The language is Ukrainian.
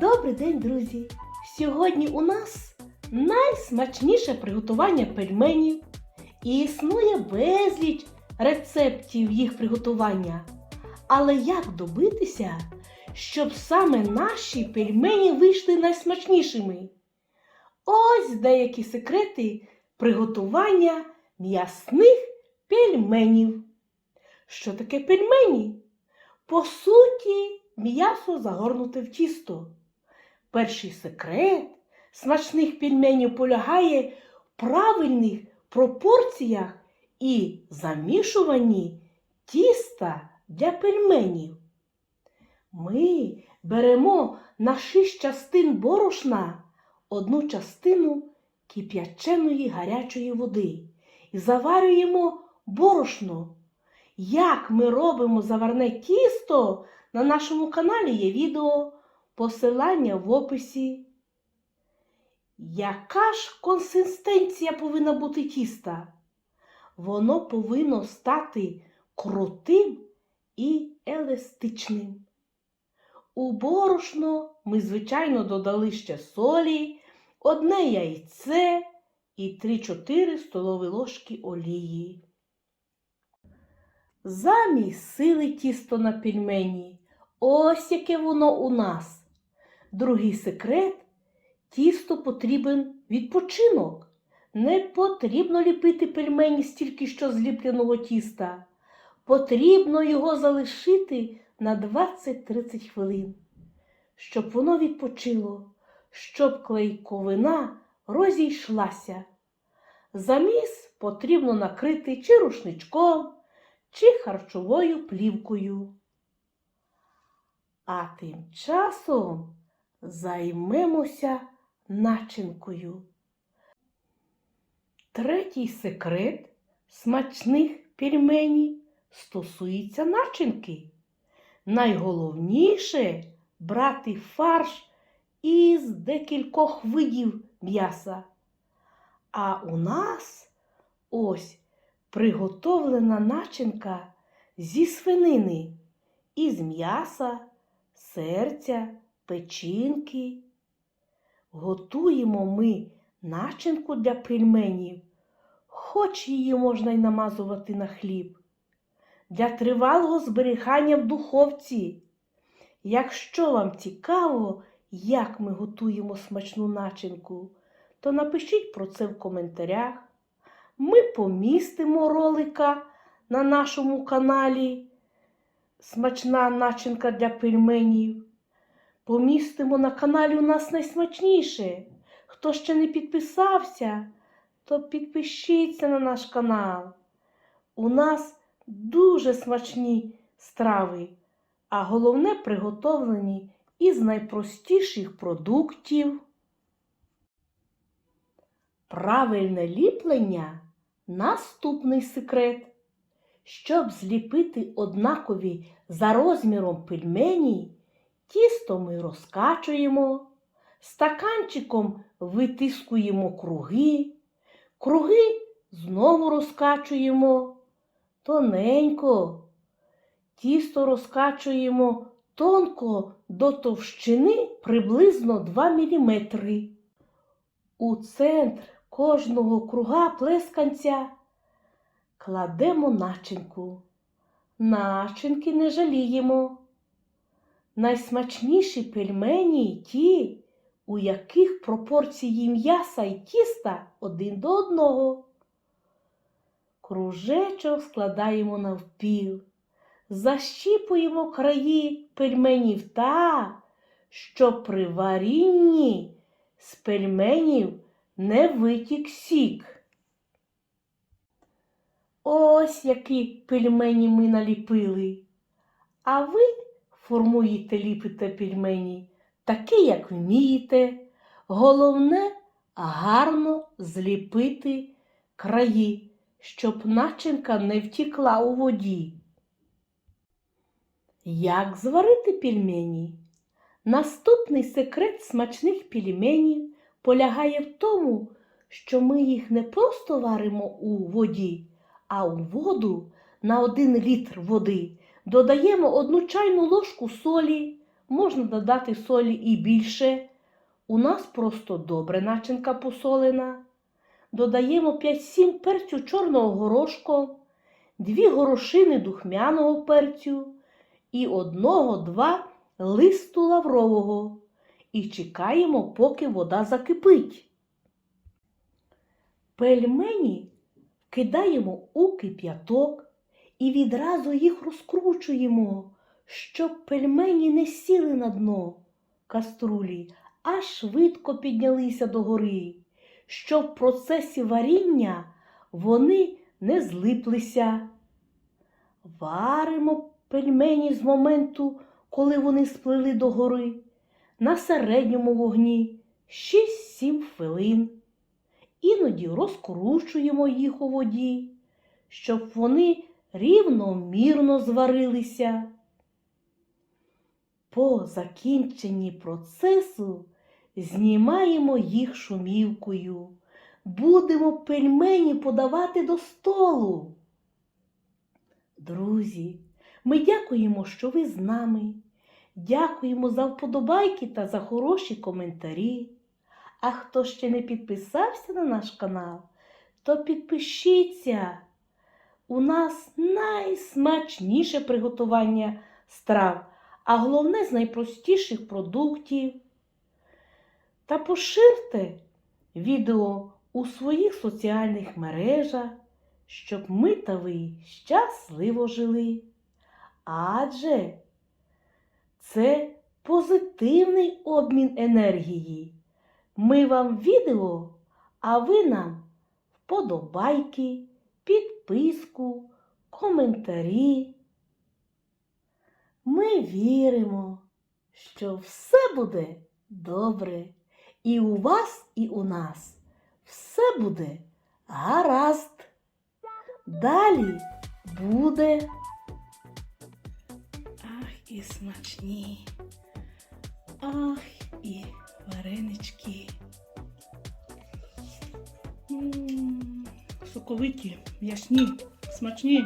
Добрий день, друзі! Сьогодні у нас найсмачніше приготування пельменів і існує безліч рецептів їх приготування. Але як добитися, щоб саме наші пельмені вийшли найсмачнішими? Ось деякі секрети приготування м'ясних пельменів. Що таке пельмені? По суті, м'ясо загорнуте в тісто. Перший секрет смачних пельменів полягає в правильних пропорціях і замішуванні тіста для пельменів. Ми беремо на шість частин борошна одну частину кип'яченої гарячої води і заварюємо борошно. Як ми робимо заварне тісто, на нашому каналі є відео, посилання в описі. Яка ж консистенція повинна бути тіста? Воно повинно стати крутим і еластичним. У борошно ми, звичайно, додали ще солі, одне яйце і 3-4 столові ложки олії. Замісили тісто на пельмені. Ось яке воно у нас. Другий секрет тісто потрібен відпочинок. Не потрібно ліпити пельмені стільки що зліпленого тіста. Потрібно його залишити на 20-30 хвилин, щоб воно відпочило, щоб клейковина розійшлася. Заміс потрібно накрити чи рушничком, чи харчовою плівкою. А тим часом займемося начинкою. Третій секрет смачних пельменів стосується начинки. Найголовніше брати фарш із декількох видів м'яса. А у нас ось приготовлена начинка зі свинини, із м'яса, серця, печінки. Готуємо ми начинку для пельменів, хоч її можна й намазувати на хліб, для тривалого зберігання в духовці. Якщо вам цікаво, як ми готуємо смачну начинку, то напишіть про це в коментарях. Ми помістимо ролика на нашому каналі Смачна начинка для пельменів. Помістимо на каналі у нас найсмачніше. Хто ще не підписався, то підпишіться на наш канал. У нас дуже смачні страви, а головне приготовлені із найпростіших продуктів. Правильне ліплення наступний секрет. Щоб зліпити однакові за розміром пельмені, тісто ми розкачуємо, стаканчиком витискуємо круги, круги знову розкачуємо тоненько, тісто розкачуємо тонко до товщини приблизно 2 мм. У центр кожного круга плесканця кладемо начинку. Начинки не жаліємо. Найсмачніші пельмені ті, у яких пропорції м'яса й тіста один до одного. Кружечок складаємо навпіл, защіпуємо краї пельменів так, щоб при варінні з пельменів не витік сік. Ось які пельмені ми наліпили. А ви формуєте ліпите пельмені такі, як вмієте. Головне гарно зліпити краї, щоб начинка не втікла у воді. Як зварити пельмені? Наступний секрет смачних пельменів полягає в тому, що ми їх не просто варимо у воді, а у воду на 1 літр води додаємо одну чайну ложку солі, можна додати солі і більше. У нас просто добре начинка посолена. Додаємо 5-7 перцю чорного горошку, 2 горошини духмяного перцю і 1-2 листу лаврового. І чекаємо, поки вода закипить. Пельмені кидаємо у кип'яток і відразу їх розкручуємо, щоб пельмені не сіли на дно каструлі, а швидко піднялися догори, щоб в процесі варіння вони не злиплися. Варимо пельмені з моменту, коли вони сплили догори, на середньому вогні 6-7 хвилин. Іноді розкручуємо їх у воді, щоб вони рівномірно зварилися. По закінченні процесу знімаємо їх шумівкою. Будемо пельмені подавати до столу. Друзі, ми дякуємо, що ви з нами. Дякуємо за вподобайки та за хороші коментарі. А хто ще не підписався на наш канал, то підпишіться. У нас найсмачніше приготування страв, а головне з найпростіших продуктів. Та поширте відео у своїх соціальних мережах, щоб ми та ви щасливо жили. Адже це позитивний обмін енергії. Ми вам відео, а ви нам вподобайки, підписку, коментарі. Ми віримо, що все буде добре. І у вас, і у нас все буде гаразд. Далі буде. Ах, і смачні. Ах, і варенички. М, Соковиті, м'ясні, смачні.